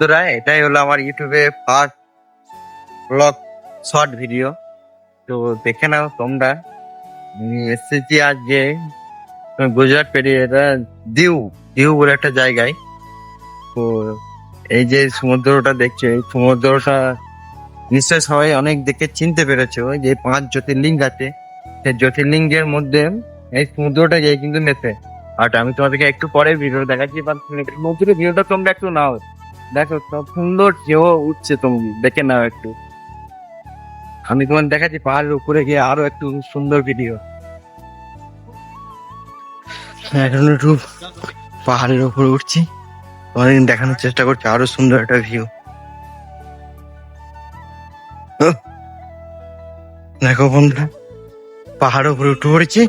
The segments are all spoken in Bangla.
বন্ধুরা, এটাই হলো আমার ইউটিউবে ফার্স্ট ব্লগ শর্ট ভিডিও তো দেখে নাও তোমরা। এসেছি এসেছি যে গুজরাট পেরিয়ে, এটা দিউ দিউ বলে একটা জায়গায়। তো এই যে সমুদ্রটা দেখছ, এই সমুদ্রটা নিশ্চয়ই সবাই অনেক দেখে চিনতে পেরেছ, যে পাঁচ জ্যোতির্লিঙ্গ আছে। সেই জ্যোতির্লিঙ্গের মধ্যে এই সমুদ্রটা গিয়ে কিন্তু মেতে। আর আমি তোমাদেরকে একটু পরে ভিডিও দেখাচ্ছি বা ভিডিওটা তোমরা একটু নাও। দেখো সব সুন্দর ঢেউ উঠছে তুমি, দেখে নাও একটু। আমি তোমার দেখাচ্ছি, পাহাড়ের উপরে গিয়ে আরও একটু সুন্দর ভিডিও এখন একটু পাহাড়ের উপরে উঠছি তোমাদের দেখানোর চেষ্টা করছি, আরও সুন্দর একটা ভিউ দেখো বন্ধুরা, পাহাড়ের উপরে উঠে পড়েছি,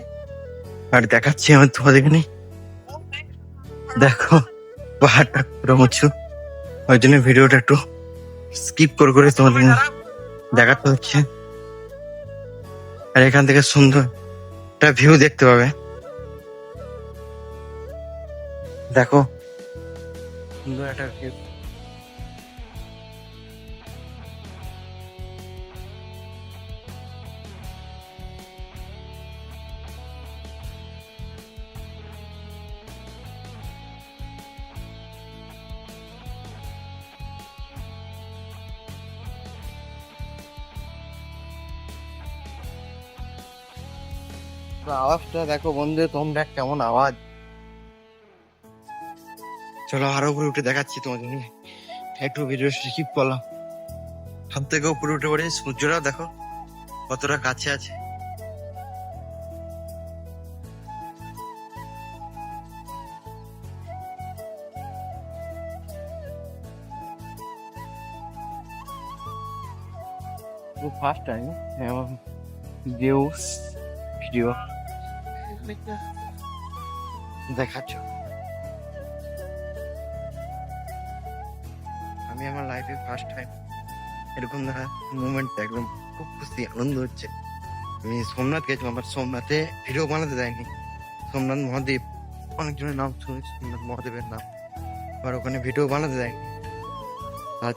আর দেখাচ্ছি আমি তোমাদের দেখো, পাহাড়টা পুরো উঁচু। ওই জন্য ভিডিওটা একটু স্কিপ করে করে তোমাদের দেখাতে হচ্ছে। আর এখান থেকে সুন্দর একটা ভিউ দেখতে পাবে। দেখো সুন্দর একটা ভিউ আওয়াজটা দেখো বন্ধু তোমরা কেমন আওয়াজ? চলো আরও উপরে উঠে দেখাচ্ছি তোমাদের একটু ভিডিও স্কিপ করলাম। সব থেকে উপরে উঠে পড়ে সূর্যটা দেখো কতটা কাছে আছে। First time video. দেখাচ্ছ। আমি আমার লাইফে ফার্স্ট টাইম এরকম দেখা মুভমেন্ট একদম খুব খুশি আনন্দ হচ্ছে। আমি সোমনাথ গেছিলাম আমার সোমনাথে ভিডিও বানাতে দেয়নি সোমনাথ মহাদেব অনেকজনের নাম শুনেছি সোমনাথ মহাদেবের নাম। আর ওখানে ভিডিও বানাতে দেয়নি আর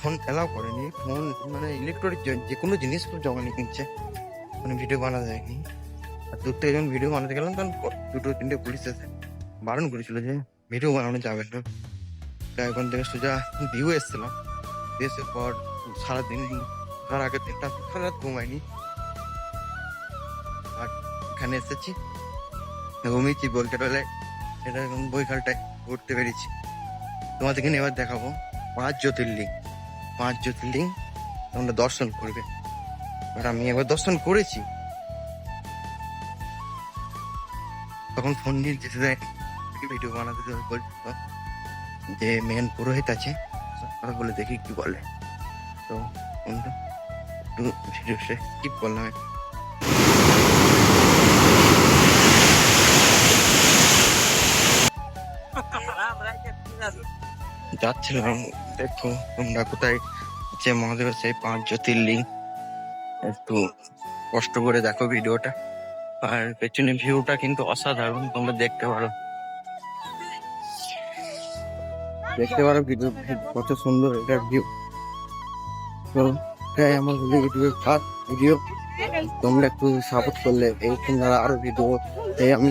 ফোন অ্যালাউ করেনি ফোন মানে ইলেকট্রনিক যে কোনো জিনিস যখন কিনছে মানে ভিডিও বানাতে দেয়নি আর দূর থেকে যখন ভিডিও বানাতে গেলাম, তখন দুটো তিনটে পুলিশ এসে বারণ করেছিল যে ভিডিও বানানো যাবে না। তাই ওখান থেকে সোজা ভিউ এসেছিলাম। এসে পর সারাদিন তার আগের দিনটা সারা রাত ঘুমাইনি আর এখানে এসেছি। ঘুমিয়েছি বলতে পারলে এটা এখন বইখালটায় ঘুরতে পেরেছি তোমাদেরকে এবার দেখাবো। পাঁচ জ্যোতির্লিঙ্গ পাঁচ জ্যোতির্লিঙ্গ তোমরা দর্শন করবে। আর আমি একবার দর্শন করেছি। তখন ফোন নিয়ে যেতে দেয়। ভিডিও বানাতে যে মেন পুরোহিত আছে কথা বলে দেখি কি বলে। তো একটু ভিডিও স্কিপ একটু। যাচ্ছিলাম, দেখো তোমরা কোথায়? যে মহাদেবের সেই পাঁচ জ্যোতির্লিঙ্গ। একটু কষ্ট করে দেখো ভিডিওটা। আর পেছনে ভিউটা কিন্তু অসাধারণ, তোমরা দেখতে পারো। দেখতে পারো ভিডিও কত সুন্দর এটা ভিউ তো আমার ইউটিউবে ফার্স্ট ভিডিও তোমরা একটু সাপোর্ট করলে, এরকম দ্বারা আরও ভিডিও আমি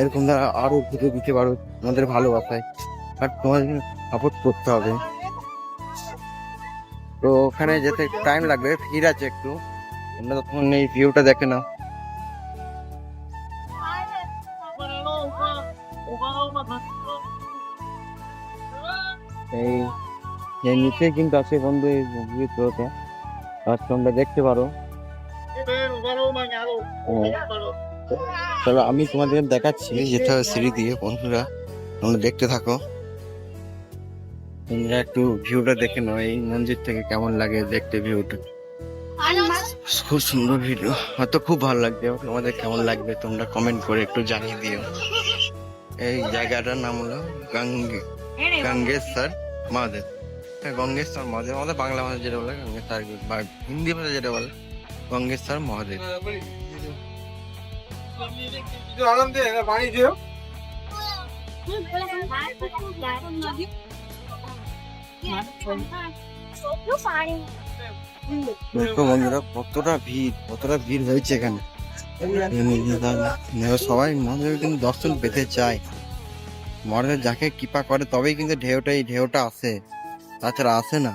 এরকম দ্বারা আরও ভিডিও দিতে পারো আমাদের ভালোবাসায়। আর তোমাদের সাপোর্ট করতে হবে। তো ওখানে যেতে টাইম লাগবে, ভিড় আছে একটু। তোমরা তখন এই ভিউটা দেখে নাও। এই এই নিচে কিন্তু আছে বন্ধু, এই ভিতরতে আর তোমরা দেখতে পারো। চলো, আমি তোমাদের দেখাচ্ছি। যেটা সিঁড়ি দিয়ে, বন্ধুরা, তোমরা দেখতে থাকো। তোমরা একটু ভিউটা দেখে নাও, এই মন্দির থেকে কেমন লাগে দেখতে ভিউটা। খুব সুন্দর ভিডিও হয়তো খুব ভালো লাগবে, তোমাদের কেমন লাগবে তোমরা কমেন্ট করে একটু জানিয়ে দিও। এই জায়গাটার নাম হলো গঙ্গে, গঙ্গেশ্বর মহাদেব। হ্যাঁ গঙ্গেশ্বর মহাদেব, আমাদের বাংলা ভাষা যেটা বলে গঙ্গেশ্বর, বা হিন্দি ভাষা যেটা বলে গঙ্গেশ্বর মহাদেব। আনন্দে বাড়ি দেখো বন্ধুরা কতটা ভিড় কতটা ভিড় হয়েছে এখানে। সবাই মহাদেবের কিন্তু দর্শন পেতে চায়। মহাদেব যাকে কৃপা করে তবেই কিন্তু ঢেউটা এই ঢেউটা আসে। তাছাড়া আসে না।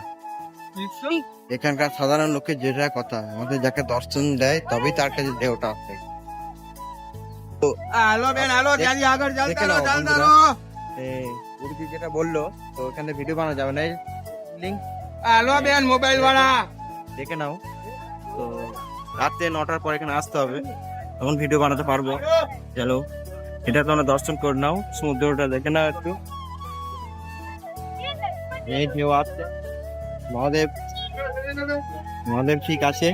এখানকার সাধারণ লোকের যেটা কথা আমাদের যাকে দর্শন দেয় তবেই তার কাছে ঢেউটা আসে। আলো বেন আলো আগার পুরুষি যেটা বলল, তো ওখানে ভিডিও বানানো যাবে না। লিঙ্ক হ্যালো বেয়ান মোবাইল ভাড়া দেখে নাও। তো রাত্রে নটার পর এখানে আসতে হবে। তখন ভিডিও বানাতে পারব। চলো এটা তোমরা দর্শন করে নাও। সমুদ্রটা দেখে নাও একটু। এই ঢেউ আসছে। মহাদেব। মহাদেব ঠিক আছে?